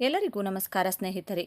ಎಲ್ಲರಿಗೂ ನಮಸ್ಕಾರ ಸ್ನೇಹಿತರೆ.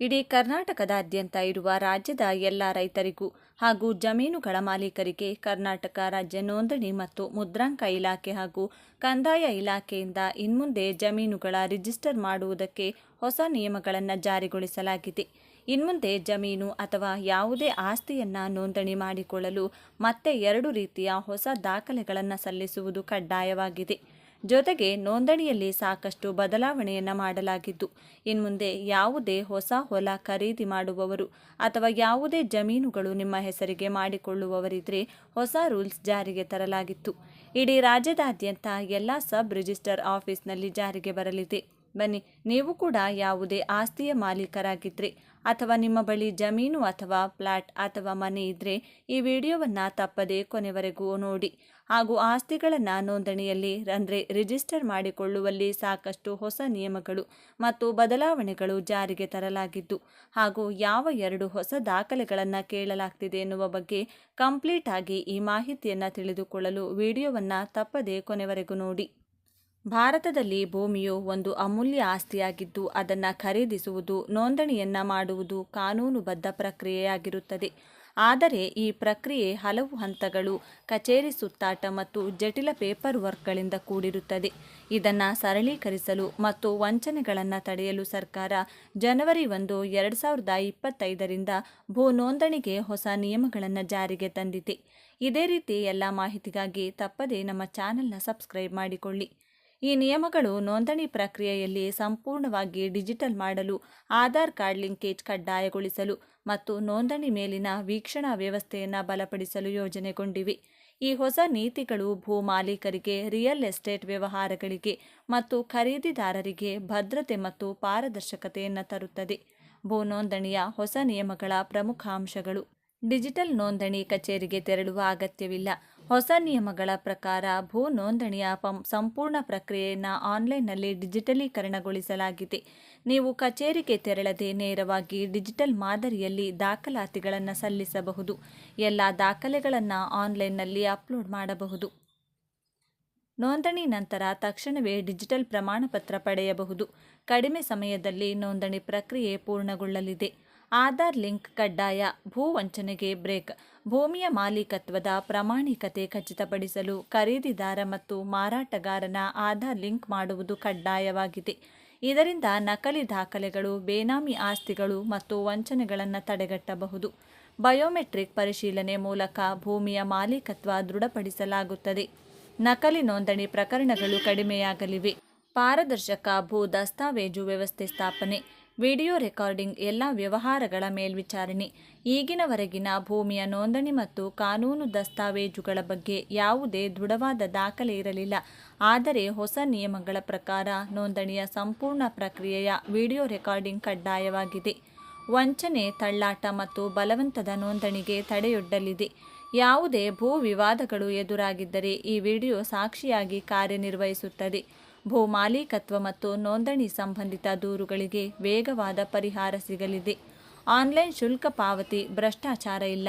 ಇಡೀ ಕರ್ನಾಟಕದಾದ್ಯಂತ ಇರುವ ರಾಜ್ಯದ ಎಲ್ಲ ರೈತರಿಗೂ ಹಾಗೂ ಜಮೀನುಗಳ ಮಾಲೀಕರಿಗೆ ಕರ್ನಾಟಕ ರಾಜ್ಯ ನೋಂದಣಿ ಮತ್ತು ಮುದ್ರಾಂಕ ಇಲಾಖೆ ಹಾಗೂ ಕಂದಾಯ ಇಲಾಖೆಯಿಂದ ಇನ್ಮುಂದೆ ಜಮೀನುಗಳ ರಿಜಿಸ್ಟರ್ ಮಾಡುವುದಕ್ಕೆ ಹೊಸ ನಿಯಮಗಳನ್ನು ಜಾರಿಗೊಳಿಸಲಾಗಿದೆ. ಇನ್ಮುಂದೆ ಜಮೀನು ಅಥವಾ ಯಾವುದೇ ಆಸ್ತಿಯನ್ನು ನೋಂದಣಿ ಮಾಡಿಕೊಳ್ಳಲು ಮತ್ತೆ ಎರಡು ರೀತಿಯ ಹೊಸ ದಾಖಲೆಗಳನ್ನು ಸಲ್ಲಿಸುವುದು ಕಡ್ಡಾಯವಾಗಿದೆ. ಜೊತೆಗೆ ನೋಂದಣಿಯಲ್ಲಿ ಸಾಕಷ್ಟು ಬದಲಾವಣೆಯನ್ನು ಮಾಡಲಾಗಿದ್ದು, ಇನ್ಮುಂದೆ ಯಾವುದೇ ಹೊಸ ಹೊಲ ಖರೀದಿ ಮಾಡುವವರು ಅಥವಾ ಯಾವುದೇ ಜಮೀನುಗಳು ನಿಮ್ಮ ಹೆಸರಿಗೆ ಮಾಡಿಕೊಳ್ಳುವವರಿದ್ರೆ ಹೊಸ ರೂಲ್ಸ್ ಜಾರಿಗೆ ತರಲಾಗಿತ್ತು. ಇಡೀ ರಾಜ್ಯದಾದ್ಯಂತ ಎಲ್ಲ ಸಬ್ ರಿಜಿಸ್ಟರ್ ಆಫೀಸ್ನಲ್ಲಿ ಜಾರಿಗೆ ಬರಲಿದೆ. ಬನ್ನಿ, ನೀವು ಕೂಡ ಯಾವುದೇ ಆಸ್ತಿಯ ಮಾಲೀಕರಾಗಿದ್ದರೆ ಅಥವಾ ನಿಮ್ಮ ಬಳಿ ಜಮೀನು ಅಥವಾ ಫ್ಲಾಟ್ ಅಥವಾ ಮನೆ ಇದ್ದರೆ ಈ ವಿಡಿಯೋವನ್ನು ತಪ್ಪದೇ ಕೊನೆವರೆಗೂ ನೋಡಿ. ಹಾಗೂ ಆಸ್ತಿಗಳನ್ನು ನೋಂದಣಿಯಲ್ಲಿ ಅಂದರೆ ರಿಜಿಸ್ಟರ್ ಮಾಡಿಕೊಳ್ಳುವಲ್ಲಿ ಸಾಕಷ್ಟು ಹೊಸ ನಿಯಮಗಳು ಮತ್ತು ಬದಲಾವಣೆಗಳು ಜಾರಿಗೆ ತರಲಾಗಿದ್ದು ಹಾಗೂ ಯಾವ ಎರಡು ಹೊಸ ದಾಖಲೆಗಳನ್ನು ಕೇಳಲಾಗ್ತಿದೆ ಎನ್ನುವ ಬಗ್ಗೆ ಕಂಪ್ಲೀಟ್ ಆಗಿ ಈ ಮಾಹಿತಿಯನ್ನು ತಿಳಿದುಕೊಳ್ಳಲು ವಿಡಿಯೋವನ್ನು ತಪ್ಪದೇ ಕೊನೆವರೆಗೂ ನೋಡಿ. ಭಾರತದಲ್ಲಿ ಭೂಮಿಯು ಒಂದು ಅಮೂಲ್ಯ ಆಸ್ತಿಯಾಗಿದ್ದು, ಅದನ್ನು ಖರೀದಿಸುವುದು, ನೋಂದಣಿಯನ್ನ ಮಾಡುವುದು ಕಾನೂನುಬದ್ಧ ಪ್ರಕ್ರಿಯೆಯಾಗಿರುತ್ತದೆ. ಆದರೆ ಈ ಪ್ರಕ್ರಿಯೆ ಹಲವು ಹಂತಗಳು, ಕಚೇರಿ ಸುತ್ತಾಟ ಮತ್ತು ಜಟಿಲ ಪೇಪರ್ ವರ್ಕ್ಗಳಿಂದ ಕೂಡಿರುತ್ತದೆ. ಇದನ್ನು ಸರಳೀಕರಿಸಲು ಮತ್ತು ವಂಚನೆಗಳನ್ನು ತಡೆಯಲು ಸರ್ಕಾರ ಜನವರಿ ಒಂದು, ಎರಡು ಸಾವಿರದ ಇಪ್ಪತ್ತೈದರಿಂದ ಭೂ ನೋಂದಣಿಗೆ ಹೊಸ ನಿಯಮಗಳನ್ನು ಜಾರಿಗೆ ತಂದಿದೆ. ಇದೇ ರೀತಿ ಎಲ್ಲ ಮಾಹಿತಿಗಾಗಿ ತಪ್ಪದೇ ನಮ್ಮ ಚಾನೆಲ್ನ ಸಬ್ಸ್ಕ್ರೈಬ್ ಮಾಡಿಕೊಳ್ಳಿ. ಈ ನಿಯಮಗಳು ನೋಂದಣಿ ಪ್ರಕ್ರಿಯೆಯಲ್ಲಿ ಸಂಪೂರ್ಣವಾಗಿ ಡಿಜಿಟಲ್ ಮಾಡಲು, ಆಧಾರ್ ಕಾರ್ಡ್ ಲಿಂಕೇಜ್ ಕಡ್ಡಾಯಗೊಳಿಸಲು ಮತ್ತು ನೋಂದಣಿ ಮೇಲಿನ ವೀಕ್ಷಣಾ ವ್ಯವಸ್ಥೆಯನ್ನು ಬಲಪಡಿಸಲು ಯೋಜನೆಗೊಂಡಿವೆ. ಈ ಹೊಸ ನೀತಿಗಳು ಭೂ ಮಾಲೀಕರಿಗೆ, ರಿಯಲ್ ಎಸ್ಟೇಟ್ ವ್ಯವಹಾರಗಳಿಗೆ ಮತ್ತು ಖರೀದಿದಾರರಿಗೆ ಭದ್ರತೆ ಮತ್ತು ಪಾರದರ್ಶಕತೆಯನ್ನು ತರುತ್ತದೆ. ಭೂ ನೋಂದಣಿಯ ಹೊಸ ನಿಯಮಗಳ ಪ್ರಮುಖ ಅಂಶಗಳು. ಡಿಜಿಟಲ್ ನೋಂದಣಿ ಕಚೇರಿಗೆ ತೆರಳುವ ಅಗತ್ಯವಿಲ್ಲ. ಹೊಸ ನಿಯಮಗಳ ಪ್ರಕಾರ ಭೂ ನೋಂದಣಿಯ ಸಂಪೂರ್ಣ ಪ್ರಕ್ರಿಯೆಯನ್ನು ಆನ್ಲೈನ್ನಲ್ಲಿ ಡಿಜಿಟಲೀಕರಣಗೊಳಿಸಲಾಗಿದೆ. ನೀವು ಕಚೇರಿಗೆ ತೆರಳದೆ ನೇರವಾಗಿ ಡಿಜಿಟಲ್ ಮಾದರಿಯಲ್ಲಿ ದಾಖಲಾತಿಗಳನ್ನು ಸಲ್ಲಿಸಬಹುದು. ಎಲ್ಲ ದಾಖಲೆಗಳನ್ನು ಆನ್ಲೈನ್ನಲ್ಲಿ ಅಪ್ಲೋಡ್ ಮಾಡಬಹುದು. ನೋಂದಣಿ ನಂತರ ತಕ್ಷಣವೇ ಡಿಜಿಟಲ್ ಪ್ರಮಾಣಪತ್ರ ಪಡೆಯಬಹುದು. ಕಡಿಮೆ ಸಮಯದಲ್ಲಿ ನೋಂದಣಿ ಪ್ರಕ್ರಿಯೆ ಪೂರ್ಣಗೊಳ್ಳಲಿದೆ. ಆಧಾರ್ ಲಿಂಕ್ ಕಡ್ಡಾಯ ಭೂ ವಂಚನೆಗೆ ಬ್ರೇಕ್ ಭೂಮಿಯ ಮಾಲೀಕತ್ವದ ಪ್ರಾಮಾಣಿಕತೆ ಖಚಿತಪಡಿಸಲು ಖರೀದಿದಾರ ಮತ್ತು ಮಾರಾಟಗಾರನ ಆಧಾರ್ ಲಿಂಕ್ ಮಾಡುವುದು ಕಡ್ಡಾಯವಾಗಿದೆ. ಇದರಿಂದ ನಕಲಿ ದಾಖಲೆಗಳು, ಬೇನಾಮಿ ಆಸ್ತಿಗಳು ಮತ್ತು ವಂಚನೆಗಳನ್ನು ತಡೆಗಟ್ಟಬಹುದು. ಬಯೋಮೆಟ್ರಿಕ್ ಪರಿಶೀಲನೆ ಮೂಲಕ ಭೂಮಿಯ ಮಾಲೀಕತ್ವ ದೃಢಪಡಿಸಲಾಗುತ್ತದೆ. ನಕಲಿ ನೋಂದಣಿ ಪ್ರಕರಣಗಳು ಕಡಿಮೆಯಾಗಲಿವೆ. ಪಾರದರ್ಶಕ ಭೂ ದಸ್ತಾವೇಜು ವ್ಯವಸ್ಥೆ ಸ್ಥಾಪನೆ, ವಿಡಿಯೋ ರೆಕಾರ್ಡಿಂಗ್ ಎಲ್ಲ ವ್ಯವಹಾರಗಳ ಮೇಲ್ವಿಚಾರಣೆ. ಈಗಿನವರೆಗಿನ ಭೂಮಿಯ ನೋಂದಣಿ ಮತ್ತು ಕಾನೂನು ದಸ್ತಾವೇಜುಗಳ ಬಗ್ಗೆ ಯಾವುದೇ ದೃಢವಾದ ದಾಖಲೆ ಇರಲಿಲ್ಲ. ಆದರೆ ಹೊಸ ನಿಯಮಗಳ ಪ್ರಕಾರ ನೋಂದಣಿಯ ಸಂಪೂರ್ಣ ಪ್ರಕ್ರಿಯೆಯ ವಿಡಿಯೋ ರೆಕಾರ್ಡಿಂಗ್ ಕಡ್ಡಾಯವಾಗಿದೆ. ವಂಚನೆ, ತಳ್ಳಾಟ ಮತ್ತು ಬಲವಂತದ ನೋಂದಣಿಗೆ ತಡೆಯೊಡ್ಡಲಿದೆ. ಯಾವುದೇ ಭೂ ವಿವಾದಗಳು ಎದುರಾಗಿದ್ದರೆ ಈ ವಿಡಿಯೋ ಸಾಕ್ಷಿಯಾಗಿ ಕಾರ್ಯನಿರ್ವಹಿಸುತ್ತದೆ. ಭೂ ಮಾಲೀಕತ್ವ ಮತ್ತು ನೋಂದಣಿ ಸಂಬಂಧಿತ ದೂರುಗಳಿಗೆ ವೇಗವಾದ ಪರಿಹಾರ ಸಿಗಲಿದೆ. ಆನ್ಲೈನ್ ಶುಲ್ಕ ಪಾವತಿ ಭ್ರಷ್ಟಾಚಾರ ಇಲ್ಲ.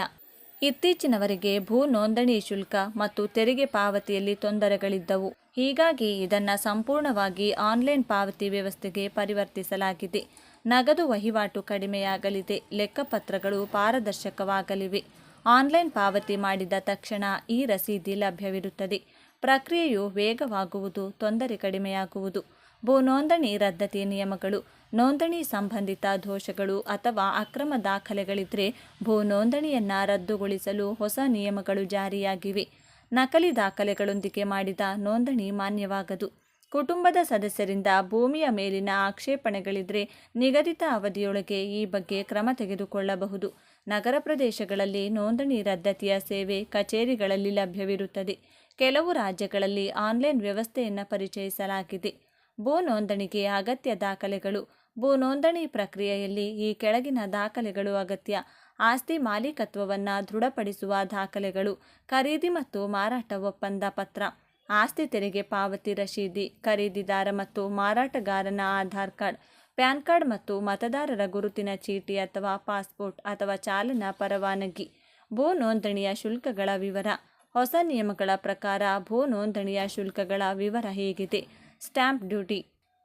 ಇತ್ತೀಚಿನವರೆಗೆ ಭೂ ನೋಂದಣಿ ಶುಲ್ಕ ಮತ್ತು ತೆರಿಗೆ ಪಾವತಿಯಲ್ಲಿ ತೊಂದರೆಗಳಿದ್ದವು. ಹೀಗಾಗಿ ಇದನ್ನು ಸಂಪೂರ್ಣವಾಗಿ ಆನ್ಲೈನ್ ಪಾವತಿ ವ್ಯವಸ್ಥೆಗೆ ಪರಿವರ್ತಿಸಲಾಗಿದೆ. ನಗದು ವಹಿವಾಟು ಕಡಿಮೆಯಾಗಲಿದೆ. ಲೆಕ್ಕಪತ್ರಗಳು ಪಾರದರ್ಶಕವಾಗಲಿವೆ. ಆನ್ಲೈನ್ ಪಾವತಿ ಮಾಡಿದ ತಕ್ಷಣ ಈ ರಸೀದಿ ಲಭ್ಯವಿರುತ್ತದೆ. ಪ್ರಕ್ರಿಯೆಯು ವೇಗವಾಗುವುದು, ತೊಂದರೆ ಕಡಿಮೆಯಾಗುವುದು. ಭೂ ನೋಂದಣಿ ರದ್ದತಿ ನಿಯಮಗಳು, ನೋಂದಣಿ ಸಂಬಂಧಿತ ದೋಷಗಳು ಅಥವಾ ಅಕ್ರಮ ದಾಖಲೆಗಳಿದ್ದರೆ ಭೂ ನೋಂದಣಿಯನ್ನು ರದ್ದುಗೊಳಿಸಲು ಹೊಸ ನಿಯಮಗಳು ಜಾರಿಯಾಗಿವೆ. ನಕಲಿ ದಾಖಲೆಗಳೊಂದಿಗೆ ಮಾಡಿದ ನೋಂದಣಿ ಮಾನ್ಯವಾಗದು. ಕುಟುಂಬದ ಸದಸ್ಯರಿಂದ ಭೂಮಿಯ ಮೇಲಿನ ಆಕ್ಷೇಪಣೆಗಳಿದ್ದರೆ ನಿಗದಿತ ಅವಧಿಯೊಳಗೆ ಈ ಬಗ್ಗೆ ಕ್ರಮ ತೆಗೆದುಕೊಳ್ಳಬಹುದು. ನಗರ ಪ್ರದೇಶಗಳಲ್ಲಿ ನೋಂದಣಿ ರದ್ದತಿಯ ಸೇವೆ ಕಚೇರಿಗಳಲ್ಲಿ ಲಭ್ಯವಿರುತ್ತದೆ. ಕೆಲವು ರಾಜ್ಯಗಳಲ್ಲಿ ಆನ್ಲೈನ್ ವ್ಯವಸ್ಥೆಯನ್ನು ಪರಿಚಯಿಸಲಾಗಿದೆ. ಭೂ ನೋಂದಣಿಗೆ ಅಗತ್ಯ ದಾಖಲೆಗಳು. ಭೂ ನೋಂದಣಿ ಪ್ರಕ್ರಿಯೆಯಲ್ಲಿ ಈ ಕೆಳಗಿನ ದಾಖಲೆಗಳು ಅಗತ್ಯ. ಆಸ್ತಿ ಮಾಲೀಕತ್ವವನ್ನು ದೃಢಪಡಿಸುವ ದಾಖಲೆಗಳು. ಖರೀದಿ ಮತ್ತು ಮಾರಾಟ ಒಪ್ಪಂದ ಪತ್ರ. ಆಸ್ತಿ ತೆರಿಗೆ ಪಾವತಿ ರಶೀದಿ, ಖರೀದಿದಾರ ಮತ್ತು ಮಾರಾಟಗಾರನ ಆಧಾರ್ ಕಾರ್ಡ್. ಪ್ಯಾನ್ ಕಾರ್ಡ್ ಮತ್ತು ಮತದಾರರ ಗುರುತಿನ ಚೀಟಿ ಅಥವಾ ಪಾಸ್ಪೋರ್ಟ್ ಅಥವಾ ಚಾಲನಾ ಪರವಾನಗಿ. ಭೂ ನೋಂದಣಿಯ ಶುಲ್ಕಗಳ ವಿವರ. ಹೊಸ ನಿಯಮಗಳ ಪ್ರಕಾರ ಭೂ ನೋಂದಣಿಯ ಶುಲ್ಕಗಳ ವಿವರ ಹೇಗಿದೆ. ಸ್ಟ್ಯಾಂಪ್ ಡ್ಯೂಟಿ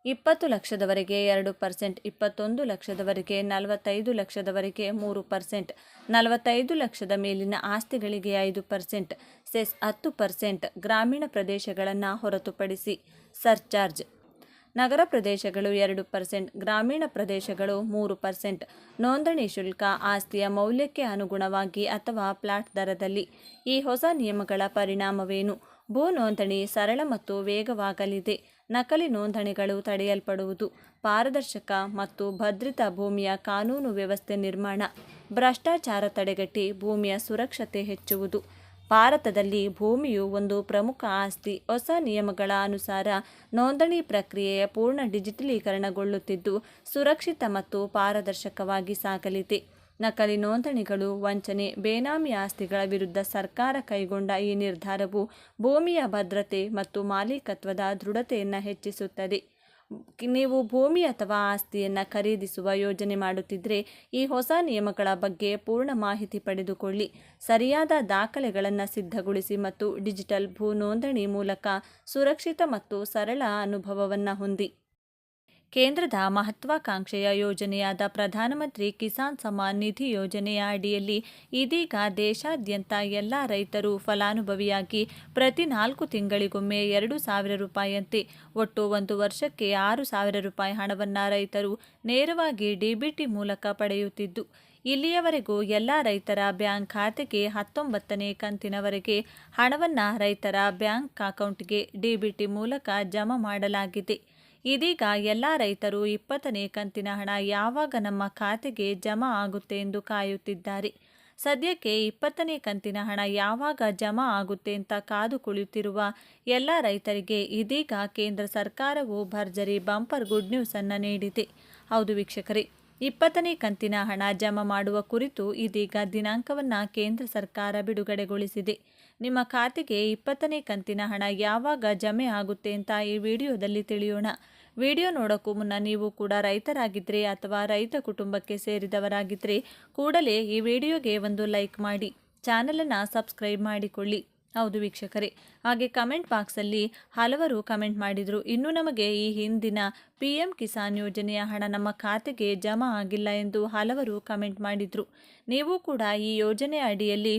ಇಪ್ಪತ್ತು ಲಕ್ಷದವರೆಗೆ ಎರಡು ಪರ್ಸೆಂಟ್, ಇಪ್ಪತ್ತೊಂದು ಲಕ್ಷದವರೆಗೆ ನಲವತ್ತೈದು ಲಕ್ಷದವರೆಗೆ ಮೂರು ಪರ್ಸೆಂಟ್, ನಲವತ್ತೈದು ಲಕ್ಷದ ಮೇಲಿನ ಆಸ್ತಿಗಳಿಗೆ ಐದು ಪರ್ಸೆಂಟ್, ಸೆಸ್ ಹತ್ತು ಪರ್ಸೆಂಟ್ ಗ್ರಾಮೀಣ ಪ್ರದೇಶಗಳನ್ನು ಹೊರತುಪಡಿಸಿ ಸರ್ಚಾರ್ಜ್ ನಗರ ಪ್ರದೇಶಗಳು ಎರಡು ಪರ್ಸೆಂಟ್, ಗ್ರಾಮೀಣ ಪ್ರದೇಶಗಳು ಮೂರು ಪರ್ಸೆಂಟ್. ನೋಂದಣಿ ಶುಲ್ಕ ಆಸ್ತಿಯ ಮೌಲ್ಯಕ್ಕೆ ಅನುಗುಣವಾಗಿ ಅಥವಾ ಪ್ಲಾಟ್ ದರದಲ್ಲಿ. ಈ ಹೊಸ ನಿಯಮಗಳ ಪರಿಣಾಮವೇನು? ಭೂ ನೋಂದಣಿ ಸರಳ ಮತ್ತು ವೇಗವಾಗಲಿದೆ. ನಕಲಿ ನೋಂದಣಿಗಳು ತಡೆಯಲ್ಪಡುವುದು, ಪಾರದರ್ಶಕ ಮತ್ತು ಭದ್ರತಾ ಭೂಮಿಯ ಕಾನೂನು ವ್ಯವಸ್ಥೆ ನಿರ್ಮಾಣ. ಭ್ರಷ್ಟಾಚಾರ ತಡೆಗಟ್ಟಿ ಭೂಮಿಯ ಸುರಕ್ಷತೆ ಹೆಚ್ಚುವುದು. ಭಾರತದಲ್ಲಿ ಭೂಮಿಯು ಒಂದು ಪ್ರಮುಖ ಆಸ್ತಿ. ಹೊಸ ನಿಯಮಗಳ ಅನುಸಾರ ನೋಂದಣಿ ಪ್ರಕ್ರಿಯೆಯ ಪೂರ್ಣ ಡಿಜಿಟಲೀಕರಣಗೊಳ್ಳುತ್ತಿದ್ದು, ಸುರಕ್ಷಿತ ಮತ್ತು ಪಾರದರ್ಶಕವಾಗಿ ಸಾಗಲಿದೆ. ನಕಲಿ ನೋಂದಣಿಗಳು, ವಂಚನೆ, ಬೇನಾಮಿ ಆಸ್ತಿಗಳ ವಿರುದ್ಧ ಸರ್ಕಾರ ಕೈಗೊಂಡ ಈ ನಿರ್ಧಾರವು ಭೂಮಿಯ ಭದ್ರತೆ ಮತ್ತು ಮಾಲೀಕತ್ವದ ದೃಢತೆಯನ್ನು ಹೆಚ್ಚಿಸುತ್ತದೆ. ನೀವು ಭೂಮಿ ಅಥವಾ ಆಸ್ತಿಯನ್ನು ಖರೀದಿಸುವ ಯೋಜನೆ ಮಾಡುತ್ತಿದ್ದರೆ ಈ ಹೊಸ ನಿಯಮಗಳ ಬಗ್ಗೆ ಪೂರ್ಣ ಮಾಹಿತಿ ಪಡೆದುಕೊಳ್ಳಿ. ಸರಿಯಾದ ದಾಖಲೆಗಳನ್ನು ಸಿದ್ಧಗೊಳಿಸಿ ಮತ್ತು ಡಿಜಿಟಲ್ ಭೂ ನೋಂದಣಿ ಮೂಲಕ ಸುರಕ್ಷಿತ ಮತ್ತು ಸರಳ ಅನುಭವವನ್ನು ಹೊಂದಿ. ಕೇಂದ್ರದ ಮಹತ್ವಾಕಾಂಕ್ಷೆಯ ಯೋಜನೆಯಾದ ಪ್ರಧಾನಮಂತ್ರಿ ಕಿಸಾನ್ ಸಮ್ಮಾನ್ ನಿಧಿ ಯೋಜನೆಯ ಅಡಿಯಲ್ಲಿ ಇದೀಗ ದೇಶಾದ್ಯಂತ ಎಲ್ಲ ರೈತರು ಫಲಾನುಭವಿಯಾಗಿ ಪ್ರತಿ ನಾಲ್ಕು ತಿಂಗಳಿಗೊಮ್ಮೆ ಎರಡು ಸಾವಿರ ರೂಪಾಯಿಯಂತೆ, ಒಟ್ಟು ಒಂದು ವರ್ಷಕ್ಕೆ ಆರು ಸಾವಿರ ರೂಪಾಯಿ ಹಣವನ್ನು ರೈತರು ನೇರವಾಗಿ ಡಿಬಿಟಿ ಮೂಲಕ ಪಡೆಯುತ್ತಿದ್ದು, ಇಲ್ಲಿಯವರೆಗೂ ಎಲ್ಲ ರೈತರ ಬ್ಯಾಂಕ್ ಖಾತೆಗೆ ಹತ್ತೊಂಬತ್ತನೇ ಕಂತಿನವರೆಗೆ ಹಣವನ್ನು ರೈತರ ಬ್ಯಾಂಕ್ ಅಕೌಂಟ್ಗೆ ಡಿಬಿಟಿ ಮೂಲಕ ಜಮಾ ಮಾಡಲಾಗಿದೆ. ಇದೀಗ ಎಲ್ಲ ರೈತರು ಇಪ್ಪತ್ತನೇ ಕಂತಿನ ಹಣ ಯಾವಾಗ ನಮ್ಮ ಖಾತೆಗೆ ಜಮಾ ಆಗುತ್ತೆ ಎಂದು ಕಾಯುತ್ತಿದ್ದಾರೆ. ಸದ್ಯಕ್ಕೆ ಇಪ್ಪತ್ತನೇ ಕಂತಿನ ಹಣ ಯಾವಾಗ ಜಮಾ ಆಗುತ್ತೆ ಅಂತ ಕಾದು ಕುಳಿತಿರುವ ಎಲ್ಲ ರೈತರಿಗೆ ಇದೀಗ ಕೇಂದ್ರ ಸರ್ಕಾರವು ಭರ್ಜರಿ ಬಂಪರ್ ಗುಡ್ ನ್ಯೂಸನ್ನು ನೀಡಿದೆ. ಹೌದು ವೀಕ್ಷಕರೇ ಇಪ್ಪತ್ತನೇ ಕಂತಿನ ಹಣ ಜಮಾ ಮಾಡುವ ಕುರಿತು ಇದೀಗ ದಿನಾಂಕವನ್ನು ಕೇಂದ್ರ ಸರ್ಕಾರ ಬಿಡುಗಡೆಗೊಳಿಸಿದೆ. ನಿಮ್ಮ ಖಾತೆಗೆ ಇಪ್ಪತ್ತನೇ ಕಂತಿನ ಹಣ ಯಾವಾಗ ಜಮೆ ಆಗುತ್ತೆ ಅಂತ ಈ ವಿಡಿಯೋದಲ್ಲಿ ತಿಳಿಯೋಣ. ವಿಡಿಯೋ ನೋಡೋಕ್ಕೂ ಮುನ್ನ ನೀವು ಕೂಡ ರೈತರಾಗಿದ್ದರೆ ಅಥವಾ ರೈತ ಕುಟುಂಬಕ್ಕೆ ಸೇರಿದವರಾಗಿದ್ದರೆ ಕೂಡಲೇ ಈ ವಿಡಿಯೋಗೆ ಒಂದು ಲೈಕ್ ಮಾಡಿ. ಚಾನಲನ್ನು ಸಬ್ಸ್ಕ್ರೈಬ್ ಮಾಡಿಕೊಳ್ಳಿ. ಹೌದು ವೀಕ್ಷಕರೇ. ಹಾಗೆ ಕಮೆಂಟ್ ಬಾಕ್ಸಲ್ಲಿ ಹಲವರು ಕಮೆಂಟ್ ಮಾಡಿದರು. ಇನ್ನು ನಮಗೆ ಈ ಹಿಂದಿನ ಪಿ ಎಂ ಕಿಸಾನ್ ಯೋಜನೆಯ ಹಣ ನಮ್ಮ ಖಾತೆಗೆ ಜಮಾ ಆಗಿಲ್ಲ ಎಂದು ಹಲವರು ಕಮೆಂಟ್ ಮಾಡಿದರು. ನೀವು ಕೂಡ ಈ ಯೋಜನೆ ಅಡಿಯಲ್ಲಿ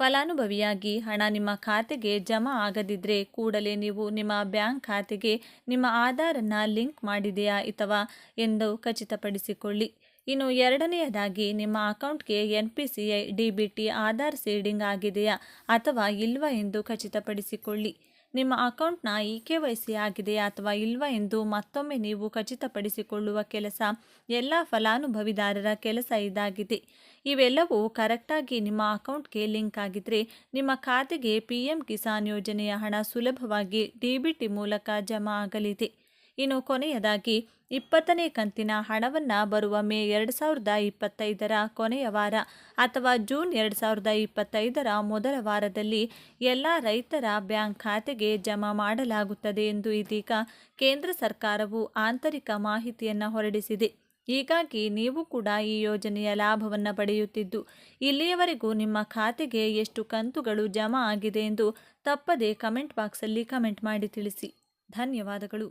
ಫಲಾನುಭವಿಯಾಗಿ ಹಣ ನಿಮ್ಮ ಖಾತೆಗೆ ಜಮಾ ಆಗದಿದ್ದರೆ ಕೂಡಲೇ ನೀವು ನಿಮ್ಮ ಬ್ಯಾಂಕ್ ಖಾತೆಗೆ ನಿಮ್ಮ ಆಧಾರನ್ನು ಲಿಂಕ್ ಮಾಡಿದೆಯಾ ಅಥವಾ ಎಂದು ಖಚಿತಪಡಿಸಿಕೊಳ್ಳಿ. ಇನ್ನು ಎರಡನೆಯದಾಗಿ, ನಿಮ್ಮ ಅಕೌಂಟ್ಗೆ N P C I D B T, Aadhaar seeding ಆಗಿದೆಯಾ ಅಥವಾ ಇಲ್ವಾ ಎಂದು ಖಚಿತಪಡಿಸಿಕೊಳ್ಳಿ. ನಿಮ್ಮ ಅಕೌಂಟ್ನ ಇ ಕೆ ವೈ ಸಿ ಆಗಿದೆಯಾ ಅಥವಾ ಇಲ್ವಾ ಎಂದು ಮತ್ತೊಮ್ಮೆ ನೀವು ಖಚಿತಪಡಿಸಿಕೊಳ್ಳುವ ಕೆಲಸ, ಎಲ್ಲ ಫಲಾನುಭವಿದಾರರ ಕೆಲಸ ಇದಾಗಿದೆ. ಇವೆಲ್ಲವೂ ಕರೆಕ್ಟಾಗಿ ನಿಮ್ಮ ಅಕೌಂಟ್ಗೆ ಲಿಂಕ್ ಆಗಿದ್ದರೆ ನಿಮ್ಮ ಖಾತೆಗೆ ಪಿ ಎಂ ಕಿಸಾನ್ ಯೋಜನೆಯ ಹಣ ಸುಲಭವಾಗಿ ಡಿ ಬಿ ಟಿ ಮೂಲಕ ಜಮಾ ಆಗಲಿದೆ. ಇನ್ನು ಕೊನೆಯದಾಗಿ, ಇಪ್ಪತ್ತನೇ ಕಂತಿನ ಹಣವನ್ನು ಬರುವ ಮೇ ಎರಡು ಸಾವಿರದ ಇಪ್ಪತ್ತೈದರ ಕೊನೆಯ ವಾರ ಅಥವಾ ಜೂನ್ ಎರಡು ಸಾವಿರದ ಇಪ್ಪತ್ತೈದರ ಮೊದಲ ವಾರದಲ್ಲಿ ಎಲ್ಲ ರೈತರ ಬ್ಯಾಂಕ್ ಖಾತೆಗೆ ಜಮಾ ಮಾಡಲಾಗುತ್ತದೆ ಎಂದು ಇದೀಗ ಕೇಂದ್ರ ಸರ್ಕಾರವು ಆಂತರಿಕ ಮಾಹಿತಿಯನ್ನು ಹೊರಡಿಸಿದೆ. ಹೀಗಾಗಿ ನೀವು ಕೂಡ ಈ ಯೋಜನೆಯ ಲಾಭವನ್ನು ಪಡೆಯುತ್ತಿದ್ದು, ಇಲ್ಲಿಯವರೆಗೂ ನಿಮ್ಮ ಖಾತೆಗೆ ಎಷ್ಟು ಕಂತುಗಳು ಜಮಾ ಆಗಿದೆ ಎಂದು ತಪ್ಪದೆ ಕಮೆಂಟ್ ಬಾಕ್ಸಲ್ಲಿ ಕಮೆಂಟ್ ಮಾಡಿ ತಿಳಿಸಿ. ಧನ್ಯವಾದಗಳು.